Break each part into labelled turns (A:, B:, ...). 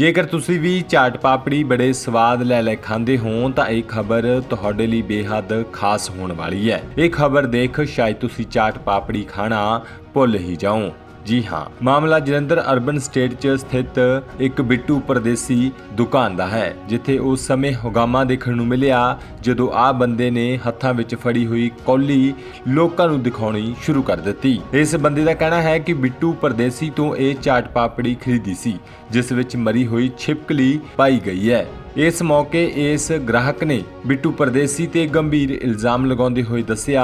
A: ਜੇਕਰ ਤੁਸੀਂ ਵੀ ਚਾਟ ਪਾਪੜੀ ਬੜੇ ਸਵਾਦ ਲੈ ਲੈ ਖਾਂਦੇ ਹੋ, ਤਾਂ ਇਹ ਖਬਰ ਤੁਹਾਡੇ ਲਈ ਬੇਹੱਦ ਖਾਸ ਹੋਣ ਵਾਲੀ ਹੈ। ਇਹ ਖਬਰ ਦੇਖ, ਸ਼ਾਇਦ ਤੁਸੀਂ ਚਾਟ ਪਾਪੜੀ ਖਾਣਾ ਭੁੱਲ ਹੀ ਜਾਓ। ਜੀ ਹਾਂ, ਮਾਮਲਾ ਜਲੰਧਰ ਅਰਬਨ ਸਟੇਟ 'ਚ ਸਥਿਤ ਇੱਕ ਬਿੱਟੂ ਪਰਦੇਸੀ ਦੁਕਾਨ ਦਾ ਹੈ, ਜਿੱਥੇ ਉਸ ਸਮੇਂ ਹਗਾਮਾ ਦੇਖਣ ਨੂੰ ਮਿਲਿਆ, ਜਦੋਂ ਆ ਬੰਦੇ ਨੇ ਹੱਥਾਂ ਵਿੱਚ ਫੜੀ ਹੋਈ ਕੌਲੀ ਲੋਕਾਂ ਨੂੰ ਦਿਖਾਉਣੀ ਸ਼ੁਰੂ ਕਰ ਦਿੱਤੀ। ਇਸ ਬੰਦੇ ਦਾ ਕਹਿਣਾ ਹੈ ਕਿ ਬਿੱਟੂ ਪਰਦੇਸੀ ਤੋਂ ਇਹ ਚਾਟ ਪਾਪੜੀ ਖਰੀਦੀ ਸੀ, ਜਿਸ ਵਿੱਚ ਮਰੀ ਹੋਈ ਛਿਪਕਲੀ ਪਾਈ ਗਈ ਹੈ। ਇਸ ਮੌਕੇ ਇਸ ਗ੍ਰਾਹਕ ਨੇ ਬਿੱਟੂ ਪਰਦੇਸੀ ਤੇ ਗੰਭੀਰ ਇਲਜ਼ਾਮ ਲਗਾਉਂਦੇ ਹੋਏ ਦੱਸਿਆ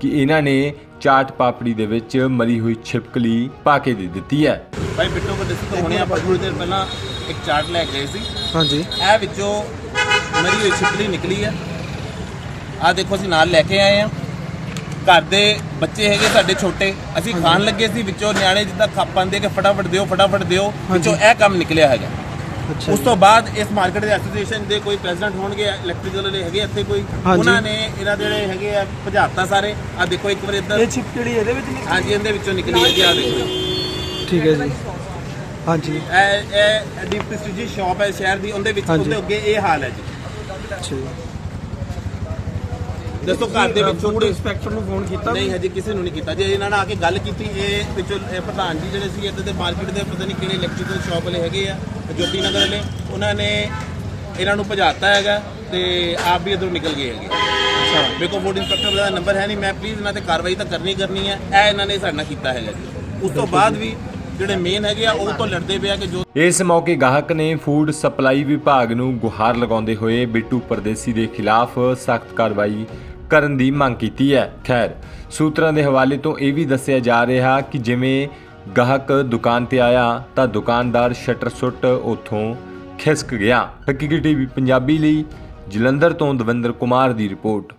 A: ਕਿ ਇਹਨਾਂ ਨੇ ਚਾਟ ਪਾਪੜੀ ਦੇ ਵਿੱਚ ਮਰੀ ਹੋਈ ਛਿਪਕਲੀ ਪਾ ਕੇ ਦੇ ਦਿੱਤੀ ਹੈ।
B: ਭਾਈ ਬਿੱਟੂ ਕੋ ਦੱਸੋ ਤਾਂ ਹੁਣੇ ਆਪਾਂ ਥੋੜੀ ਦੇਰ ਪਹਿਲਾਂ ਇੱਕ ਚਾਰਟ ਲੈ ਕੇ ਗਏ ਸੀ।
C: ਹਾਂਜੀ।
B: ਇਹ ਵਿੱਚੋਂ ਮਰੀ ਹੋਈ ਛਿਪਕਲੀ ਨਿਕਲੀ ਆ। ਆ ਦੇਖੋ ਅਸੀਂ ਨਾਲ ਲੈ ਕੇ ਆਏ ਆ। ਘਰ ਦੇ ਬੱਚੇ ਹੈਗੇ ਸਾਡੇ ਛੋਟੇ ਅਸੀਂ ਖਾਣ ਲੱਗੇ ਸੀ ਵਿੱਚੋਂ ਨਿਆਣੇ ਜਿੱਦਾਂ ਖਾਪਾਂਦੇ ਕਿ ਫਟਾਫਟ ਦਿਓ ਫਟਾਫਟ ਦਿਓ ਵਿੱਚੋਂ ਇਹ ਕੰਮ ਨਿਕਲਿਆ ਹੈਗਾ। ਉਸ ਤੋਂ ਬਾਅਦ ਇਸ ਮਾਰਕੀਟ ਦੇ ਐਸੋਸੀਏਸ਼ਨ ਦੇ ਕੋਈ ਪ੍ਰੈਜ਼ੀਡੈਂਟ ਹੋਣਗੇ ਇਲੈਕਟ੍ਰੀਕਲ ਵਾਲੇ ਹੈਗੇ ਇੱਥੇ ਕੋਈ। ਉਹਨਾਂ ਨੇ ਇਹਨਾਂ ਦੇ ਜਿਹੜੇ ਹੈਗੇ ਆ ਭਜਾਤਾ ਸਾਰੇ। ਆ ਦੇਖੋ ਇੱਕ ਵਾਰ ਇੱਧਰ।
C: ਇਹ ਛਿਪਕੜੀ ਇਹਦੇ ਵਿੱਚ ਨਿਕਲੀ
B: ਹਾਂਜੀ ਇਹਦੇ ਵਿੱਚੋਂ ਨਿਕਲੀ ਹੈ ਜੀ ਆ ਦੇਖੋ।
C: ਠੀਕ ਹੈ ਜੀ। ਹਾਂਜੀ।
B: ਇਹ ਇਹ ਡੀਪ ਪ੍ਰੈਸਟੀਜੀ ਸ਼ਾਪ ਹੈ ਸ਼ਹਿਰ ਦੀ ਉਹਦੇ ਵਿੱਚ। ਉਹਦੇ ਅੱਗੇ ਇਹ ਹਾਲ ਹੈ ਜੀ।
C: ਅੱਛਾ ਜੀ।
B: ਦੱਸੋ ਘਰ ਦੇ ਵਿੱਚ
C: ਫੂਡ ਇੰਸਪੈਕਟਰ ਨੂੰ ਫੋਨ ਕੀਤਾ
B: ਨਹੀਂ ਹਜੇ ਕਿਸੇ ਨੂੰ ਨਹੀਂ ਕੀਤਾ। ਜੇ ਇਹਨਾਂ ਨਾਲ ਆ ਕੇ ਗੱਲ ਕੀਤੀ ਇਹ ਵਿੱਚੋਂ ਇਹ ਪ੍ਰਧਾਨ ਜੀ ਜਿਹੜੇ ਸੀ ਇੱਥੇ ਦੇ ਮਾਰਕੀਟ ਦੇ ਪਤਾ ਨਹੀਂ ਕਿਹੜੇ ਇਲੈਕਟ੍ਰੀਕਲ ਸ਼ਾਪ ਵਾਲੇ ਹੈਗੇ ਆ ਜੋਤੀ ਨਗਰ ਵਾਲੇ ਉਹਨਾਂ ਨੇ ਇਹਨਾਂ ਨੂੰ ਭਜਾਤਾ ਹੈਗਾ ਤੇ ਆਪ ਵੀ ਇਧਰੋਂ ਨਿਕਲ ਗਏ ਹੈਗੇ।
C: ਅੱਛਾ।
B: ਮੇਰੇ ਕੋਲ ਫੂਡ ਇੰਸਪੈਕਟਰ ਦਾ ਨੰਬਰ ਹੈ ਨਹੀਂ ਮੈਂ ਪਲੀਜ਼ ਇਹਨਾਂ ਤੇ ਕਾਰਵਾਈ ਤਾਂ ਕਰਨੀ ਕਰਨੀ ਹੈ। ਇਹ ਇਹਨਾਂ ਨੇ ਸਾਡੇ ਨਾਲ ਕੀਤਾ ਹੈਗਾ ਜੀ। ਉਸ ਤੋਂ ਬਾਅਦ ਵੀ ਜਿਹੜੇ ਮੇਨ ਹੈਗੇ ਆ ਉਹ ਤੋਂ ਲੜਦੇ ਪਿਆ ਕਿ ਜੋ
A: ਇਸ ਮੌਕੇ ਗਾਹਕ ਨੇ ਫੂਡ ਸਪਲਾਈ ਵਿਭਾਗ ਨੂੰ ਗੁਹਾਰ ਲਗਾਉਂਦੇ ਹੋਏ ਬਿੱਟੂ ਪਰਦੇਸੀ ਦੇ ਖਿਲਾਫ ਸਖਤ ਕਾਰਵਾਈ ਕਰਨ ਦੀ ਮੰਗ ਕੀਤੀ ਹੈ। ਖੈਰ, ਸੂਤਰਾਂ ਦੇ ਹਵਾਲੇ ਤੋਂ ਇਹ ਵੀ ਦੱਸਿਆ ਜਾ ਰਿਹਾ ਕਿ ਜਿਵੇਂ ਗਾਹਕ ਦੁਕਾਨ ਤੇ ਆਇਆ ਤਾਂ ਦੁਕਾਨਦਾਰ ਸ਼ਟਰ ਸੁੱਟ ਉੱਥੋਂ ਖਿਸਕ ਗਿਆ। ਹਕੀਕੀ ਟੀਵੀ ਪੰਜਾਬੀ ਲਈ, ਜਲੰਧਰ ਤੋਂ ਦਵਿੰਦਰ ਕੁਮਾਰ ਦੀ ਰਿਪੋਰਟ।